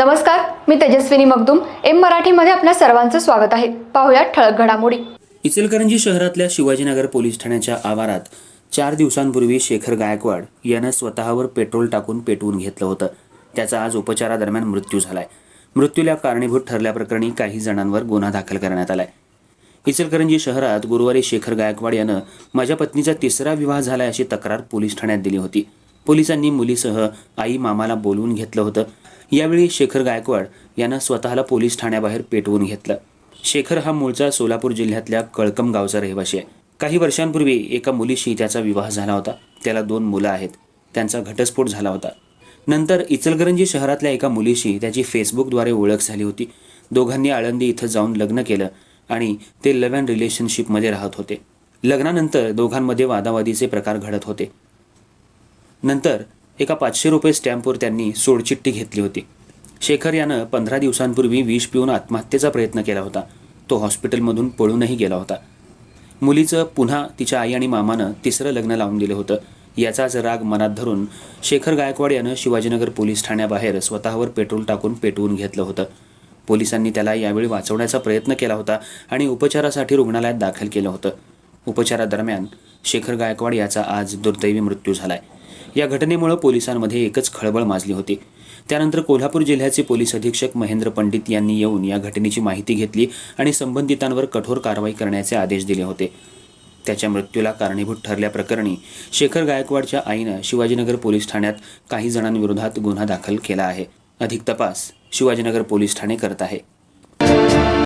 नमस्कार मी तेजस्विनी मगदुम. एम मराठीमध्ये आपल्या सर्वांचं स्वागत आहे. पाहुयात ठळक घडामोडी. इचलकरंजी शहरातल्या शिवाजीनगर पोलीस ठाण्याच्या आवारात चार दिवसांपूर्वी शेखर गायकवाड यानं स्वतःवर पेट्रोल टाकून पेटवून घेतलं होतं. त्याचा आज उपचारादरम्यान मृत्यू झालाय. मृत्यूला कारणीभूत ठरल्याप्रकरणी काही जणांवर गुन्हा दाखल करण्यात आलाय. इचलकरंजी शहरात गुरुवारी शेखर गायकवाड यानं माझ्या पत्नीचा तिसरा विवाह झालाय अशी तक्रार पोलीस ठाण्यात दिली होती. पोलिसांनी मुलीसह आई मामाला बोलवून घेतलं होतं. यावेळी शेखर गायकवाड यांना स्वतःला पोलीस ठाण्याबाहेर पेटवून घेतलं. शेखर हा मूळचा सोलापूर जिल्ह्यातल्या कळकम गावचा रहिवासी आहे. काही वर्षांपूर्वी एका मुलीशी त्याचा विवाह झाला होता. त्याला दोन मुलं आहेत. त्यांचा घटस्फोट झाला होता. नंतर इचलकरंजी शहरातल्या एका मुलीशी त्याची फेसबुकद्वारे ओळख झाली होती. दोघांनी आळंदी इथं जाऊन लग्न केलं आणि ते लव्ह अँड रिलेशनशिपमध्ये राहत होते. लग्नानंतर दोघांमध्ये वादावादीचे प्रकार घडत होते. नंतर एका पाचशे रुपये स्टॅम्पवर त्यांनी सोडचिठ्ठी घेतली होती. शेखर यानं पंधरा दिवसांपूर्वी विष पिऊन आत्महत्येचा प्रयत्न केला होता. तो हॉस्पिटलमधून पळूनही गेला होता. मुलीचं पुन्हा तिच्या आई आणि मामानं तिसरं लग्न लावून दिलं होतं. याचाच राग मनात धरून शेखर गायकवाड यानं शिवाजीनगर पोलीस ठाण्याबाहेर स्वतःवर पेट्रोल टाकून पेटवून घेतलं होतं. पोलिसांनी त्याला यावेळी वाचवण्याचा प्रयत्न केला होता आणि उपचारासाठी रुग्णालयात दाखल केलं होतं. उपचारादरम्यान शेखर गायकवाड याचा आज दुर्दैवी मृत्यू झाला आहे या घटनेमुळे पोलिसांमध्ये एकच खळबळ माजली होती. त्यानंतर कोल्हापूर जिल्ह्याचे पोलीस अधीक्षक महेंद्र पंडित यांनी येऊन या घटनेची माहिती घेतली आणि संबंधितांवर कठोर कारवाई करण्याचे आदेश दिले होते. त्याच्या मृत्यूला कारणीभूत ठरल्याप्रकरणी शेखर गायकवाडच्या आईनं शिवाजीनगर पोलीस ठाण्यात काही जणांविरोधात गुन्हा दाखल केला आहे. अधिक तपास शिवाजीनगर पोलीस ठाणे करत आहे.